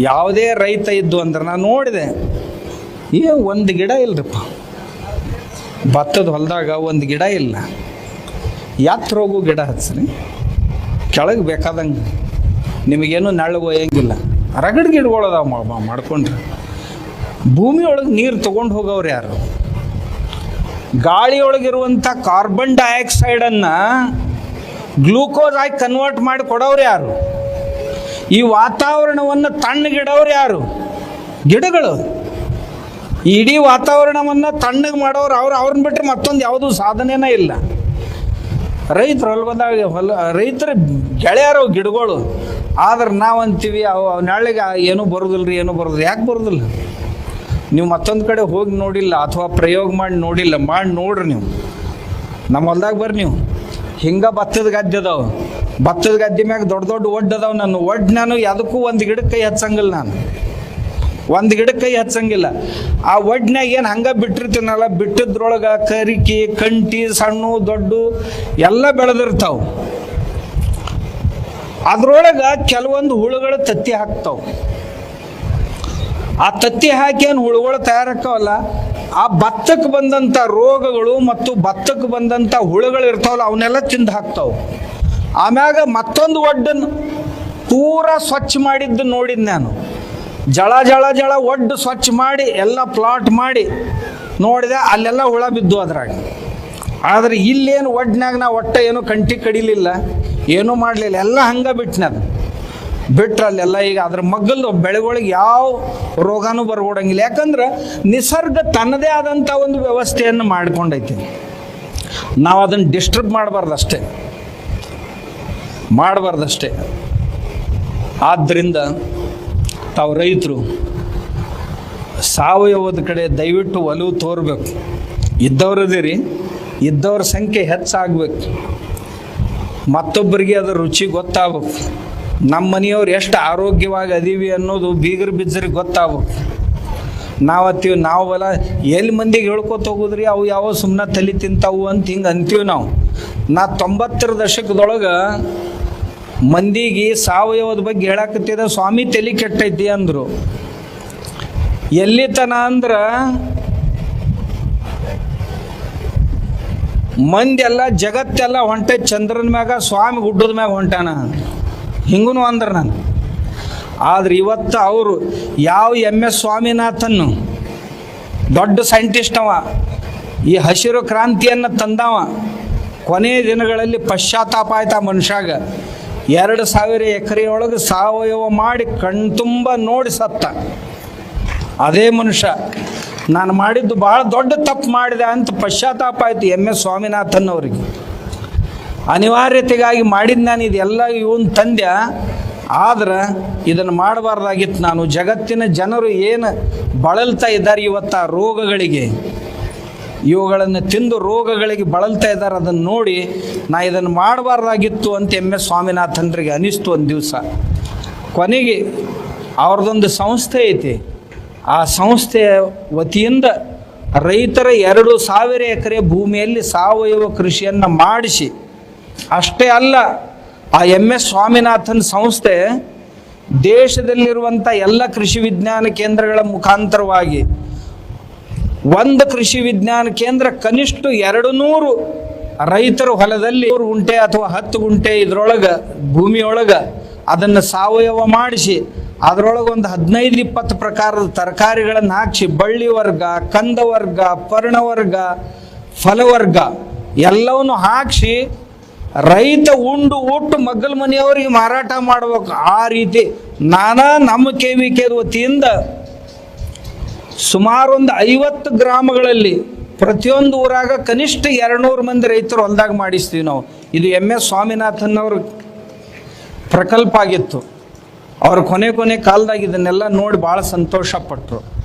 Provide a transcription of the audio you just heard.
ಯಾವುದೇ ರೈತ ಇದ್ದು ಅಂದ್ರೆ ನಾನು ನೋಡಿದೆ. ಏ ಒಂದು ಗಿಡ ಇಲ್ಲರಪ್ಪ ಭತ್ತದ ಹೊಲದಾಗ ಒಂದು ಗಿಡ ಇಲ್ಲ. ಯಾತ್ರೋಗು ಗಿಡ ಹಚ್ಚಿರಿ? ಕೆಳಗೆ ಬೇಕಾದಂಗೆ ನಿಮಗೇನು ನಳ್ಳು ಒಯ್ಯಂಗಿಲ್ಲ. ರಗಡ್ ಗಿಡಗಳು ಅದಾವ ಮಾಡ್ಕೊಂಡ್ರೆ. ಭೂಮಿ ಒಳಗೆ ನೀರು ತೊಗೊಂಡು ಹೋಗೋರು ಯಾರು? ಗಾಳಿಯೊಳಗಿರುವಂಥ ಕಾರ್ಬನ್ ಡೈಆಕ್ಸೈಡನ್ನು ಗ್ಲೂಕೋಸ್ ಆಗಿ ಕನ್ವರ್ಟ್ ಮಾಡಿ ಕೊಡೋರು ಯಾರು? ಈ ವಾತಾವರಣವನ್ನು ತಣ್ಣಗಿಡೋರು ಯಾರು? ಗಿಡಗಳು. ಇಡೀ ವಾತಾವರಣವನ್ನು ತಣ್ಣಗೆ ಮಾಡೋರು ಅವ್ರು ಅವ್ರನ್ನ ಬಿಟ್ಟರೆ ಮತ್ತೊಂದು ಯಾವುದೂ ಸಾಧನೆನೇ ಇಲ್ಲ. ರೈತರು ಬಂದಾಗ ಹೊಲ, ರೈತರು ಗೆಳೆಯರು ಗಿಡಗಳು. ಆದ್ರೆ ನಾವು ಅಂತೀವಿ ಅವು ನಾಳೆಗೆ ಏನೂ ಬರೋದಿಲ್ಲ ರೀ ಏನೂ ಬರೋದಿಲ್ಲ. ಯಾಕೆ ಬರೋದಿಲ್ಲ? ನೀವು ಮತ್ತೊಂದು ಕಡೆ ಹೋಗಿ ನೋಡಿಲ್ಲ, ಅಥವಾ ಪ್ರಯೋಗ ಮಾಡಿ ನೋಡಿಲ್ಲ, ಮಾಡಿ ನೋಡ್ರಿ ನೀವು. ನಮ್ಮ ಹೊಲ್ದಾಗ ಬರ್ರಿ ನೀವು. ಹಿಂಗೆ ಭತ್ತದ ಗದ್ದೆ ಭತ್ತದ ಗದ್ದೆ ಮ್ಯಾಗ ದೊಡ್ಡ ದೊಡ್ಡ ಒಡ್ ಅದಾವ ನಾನು ಒಡ್ ನಾನು ಯಾವುದಕ್ಕೂ ಒಂದು ಗಿಡಕ್ಕೆ ಕೈ ಹಚ್ಚಂಗಿಲ್ಲ ನಾನು. ಒಂದು ಗಿಡಕ್ಕೆ ಕೈ ಹಚ್ಚಂಗಿಲ್ಲ. ಆ ಒಡ್ನ್ಯಾಗ ಏನು ಹಂಗೆ ಬಿಟ್ಟಿರ್ತೀನಲ್ಲ, ಬಿಟ್ಟಿದ್ರೊಳಗೆ ಕರಿಕೆ, ಕಂಟಿ, ಸಣ್ಣ, ದೊಡ್ಡ ಎಲ್ಲ ಬೆಳೆದಿರ್ತಾವೆ. ಅದ್ರೊಳಗೆ ಕೆಲವೊಂದು ಹುಳುಗಳು ತತ್ತಿ ಹಾಕ್ತಾವೆ. ಆ ತತ್ತಿ ಹಾಕಿ ಏನು ಹುಳುಗಳು ತಯಾರಾಕವಲ್ಲ ಆ ಭತ್ತಕ್ಕೆ ಬಂದಂಥ ರೋಗಗಳು ಮತ್ತು ಭತ್ತಕ್ಕೆ ಬಂದಂಥ ಹುಳುಗಳು ಇರ್ತಾವಲ್ಲ, ಅವನ್ನೆಲ್ಲ ತಿಂದು ಹಾಕ್ತಾವೆ. ಆಮ್ಯಾಗ ಮತ್ತೊಂದು ಒಡ್ಡನ್ನು ಪೂರ ಸ್ವಚ್ಛ ಮಾಡಿದ್ದು ನೋಡಿದ್ದು ನಾನು. ಜಳ ಜಳ ಜಳ ಒಡ್ಡು ಸ್ವಚ್ಛ ಮಾಡಿ ಎಲ್ಲ ಪ್ಲಾಟ್ ಮಾಡಿ ನೋಡಿದೆ, ಅಲ್ಲೆಲ್ಲ ಹುಳ ಬಿದ್ದು ಅದ್ರಾಗ. ಆದರೆ ಇಲ್ಲೇನು ಒಡ್ನ್ಯಾಗ ನಾ ಒಟ್ಟ ಏನೂ ಕಂಟಿ ಕಡಿಲಿಲ್ಲ, ಏನೂ ಮಾಡಲಿಲ್ಲ, ಎಲ್ಲ ಹಂಗೆ ಬಿಟ್ನ ಅದು ಬಿಟ್ರೆ ಅಲ್ಲೆಲ್ಲ ಈಗ ಅದ್ರ ಮಗ್ಗಲ್ದು ಬೆಳೆಗಳಿಗೆ ಯಾವ ರೋಗನೂ ಬರ್ಕೊಡಂಗಿಲ್ಲ. ಯಾಕಂದ್ರೆ ನಿಸರ್ಗ ತನ್ನದೇ ಆದಂಥ ಒಂದು ವ್ಯವಸ್ಥೆಯನ್ನು ಮಾಡ್ಕೊಂಡೈತಿ. ನಾವು ಅದನ್ನು ಡಿಸ್ಟರ್ಬ್ ಮಾಡಬಾರ್ದಷ್ಟೇ ಮಾಡಬಾರ್ದಷ್ಟೇ. ಆದ್ದರಿಂದ ತಾವು ರೈತರು, ಸಾವಯವದ ಕಡೆ ದಯವಿಟ್ಟು ಒಲವು ತೋರಬೇಕು. ಇದ್ದವ್ರದಿರಿ ಇದ್ದವ್ರ ಸಂಖ್ಯೆ ಹೆಚ್ಚಾಗಬೇಕು. ಮತ್ತೊಬ್ಬರಿಗೆ ಅದರ ರುಚಿ ಗೊತ್ತಾಗಬೇಕು. ನಮ್ಮ ಮನೆಯವ್ರು ಎಷ್ಟು ಆರೋಗ್ಯವಾಗಿ ಅದೀವಿ ಅನ್ನೋದು ಬೀಗರ್ ಬಿಜ್ಜರಿಗೆ ಗೊತ್ತಾಗಬೇಕು. ನಾವು ಅತ್ತೀವಿ ನಾವೆಲ್ಲ ಎಲ್ಲಿ ಮಂದಿಗೆ ಹೇಳ್ಕೊತ ಹೋಗುದ್ರಿ, ಅವು ಯಾವ ಸುಮ್ಮನೆ ತಲೆ ತಿಂತಾವು ಅಂತ ಹಿಂಗೆ ಅಂತೀವಿ ನಾವು. ನಾ ತೊಂಬತ್ತರ ದಶಕದೊಳಗೆ ಮಂದಿಗೆ ಸಾವಯವದ ಬಗ್ಗೆ ಹೇಳಕತ್ತಿದ, ಸ್ವಾಮಿ, ತಲೆ ಕೆಟ್ಟೈತಿ ಅಂದರು. ಎಲ್ಲಿತನ ಅಂದ್ರೆ, ಮಂದೆಲ್ಲ ಜಗತ್ತೆಲ್ಲ ಹೊಂಟೆ, ಚಂದ್ರನ ಮ್ಯಾಗ, ಸ್ವಾಮಿ ಗುಡ್ಡದ ಮ್ಯಾಗ ಹೊಂಟಾನ. ಹಿಂಗೂ ಅಂದ್ರೆ ನಾನು. ಆದ್ರೆ ಇವತ್ತು ಅವರು ಯಾವ ಎಂ ಎಸ್ ಸ್ವಾಮಿನಾಥನ್ ದೊಡ್ಡ ಸೈಂಟಿಸ್ಟ್ ಅವ, ಈ ಹಸಿರು ಕ್ರಾಂತಿಯನ್ನು ತಂದವ, ಕೊನೆಯ ದಿನಗಳಲ್ಲಿ ಪಶ್ಚಾತ್ತಾಪ ಆಯ್ತಾ ಮನುಷ್ಯಾಗ. ಎರಡು ಸಾವಿರ ಎಕರೆಯೊಳಗೆ ಸಾವಯವ ಮಾಡಿ ಕಣ್ತುಂಬ ನೋಡಿ ಸತ್ತ. ಅದೇ ಮನುಷ್ಯ, ನಾನು ಮಾಡಿದ್ದು ಭಾಳ ದೊಡ್ಡ ತಪ್ಪು ಮಾಡಿದೆ ಅಂತ ಪಶ್ಚಾತ್ತಾಪ ಆಯಿತು ಎಂ ಎಸ್ ಸ್ವಾಮಿನಾಥನ್ ಅವರಿಗೆ ಅನಿವಾರ್ಯತೆಗಾಗಿ ಮಾಡಿದ್ದು ನಾನು ಇದೆಲ್ಲ ಇವನ್ ತಂದೆ, ಆದ್ರೆ ಇದನ್ನು ಮಾಡಬಾರ್ದಾಗಿತ್ತು ನಾನು. ಜಗತ್ತಿನ ಜನರು ಏನು ಬಳಲ್ತಾ ಇದ್ದಾರೆ ಇವತ್ತು ಆ ರೋಗಗಳಿಗೆ? ಇವುಗಳನ್ನು ತಿಂದು ರೋಗಗಳಿಗೆ ಬಳಲ್ತಾ ಇದ್ದಾರೆ ಅದನ್ನು ನೋಡಿ ನಾ ಇದನ್ನು ಮಾಡಬಾರ್ದಾಗಿತ್ತು ಅಂತ ಎಂ ಎಸ್ ಸ್ವಾಮಿನಾಥನ್ರಿಗೆ ಅನಿಸ್ತು ಒಂದು ದಿವಸ. ಕೊನೆಗೆ ಅವ್ರದ್ದೊಂದು ಸಂಸ್ಥೆ ಐತಿ. ಆ ಸಂಸ್ಥೆಯ ವತಿಯಿಂದ ರೈತರ ಎರಡು ಸಾವಿರ ಎಕರೆ ಭೂಮಿಯಲ್ಲಿ ಸಾವಯವ ಕೃಷಿಯನ್ನು ಮಾಡಿಸಿ, ಅಷ್ಟೇ ಅಲ್ಲ, ಆ ಎಂ ಎಸ್ ಸ್ವಾಮಿನಾಥನ್ ಸಂಸ್ಥೆ ದೇಶದಲ್ಲಿರುವಂಥ ಎಲ್ಲ ಕೃಷಿ ವಿಜ್ಞಾನ ಕೇಂದ್ರಗಳ ಮುಖಾಂತರವಾಗಿ ಒಂದು ಕೃಷಿ ವಿಜ್ಞಾನ ಕೇಂದ್ರ ಕನಿಷ್ಠ ಎರಡು ನೂರು ರೈತರ ಹೊಲದಲ್ಲಿ ನೂರು ಗುಂಟೆ ಅಥವಾ ಹತ್ತು ಗುಂಟೆ ಇದ್ರೊಳಗೆ, ಭೂಮಿಯೊಳಗೆ ಅದನ್ನು ಸಾವಯವ ಮಾಡಿಸಿ, ಅದರೊಳಗೆ ಒಂದು ಹದಿನೈದು ಇಪ್ಪತ್ತು ಪ್ರಕಾರದ ತರಕಾರಿಗಳನ್ನು ಹಾಕಿಸಿ, ಬಳ್ಳಿ ವರ್ಗ, ಕಂದ ವರ್ಗ ಪರ್ಣವರ್ಗ ಫಲವರ್ಗ ಎಲ್ಲವನ್ನು ಹಾಕಿಸಿ ರೈತ ಉಂಡು ಉಟ್ಟು ಮಗ್ಗಲ ಮನೆಯವರಿಗೆ ಮಾರಾಟ ಮಾಡಬೇಕು. ಆ ರೀತಿ ನಾನಾ ನಮ್ಮ ಕೆ ವಿ ಕೆ ವತಿಯಿಂದ ಸುಮಾರು ಒಂದು ಐವತ್ತು ಗ್ರಾಮಗಳಲ್ಲಿ ಪ್ರತಿಯೊಂದು ಊರಾಗ ಕನಿಷ್ಠ ಎರಡುನೂರು ಮಂದಿ ರೈತರು ಹೊಲ್ದಾಗ ಮಾಡಿಸ್ತೀವಿ ನಾವು. ಇದು ಎಂ ಎಸ್ ಸ್ವಾಮಿನಾಥನ್ ಅವ್ರ ಪ್ರಕಲ್ಪ ಆಗಿತ್ತು. ಅವ್ರ ಕೊನೆ ಕೊನೆ ಕಾಲದಾಗ ಇದನ್ನೆಲ್ಲ ನೋಡಿ ಭಾಳ ಸಂತೋಷಪಟ್ಟರು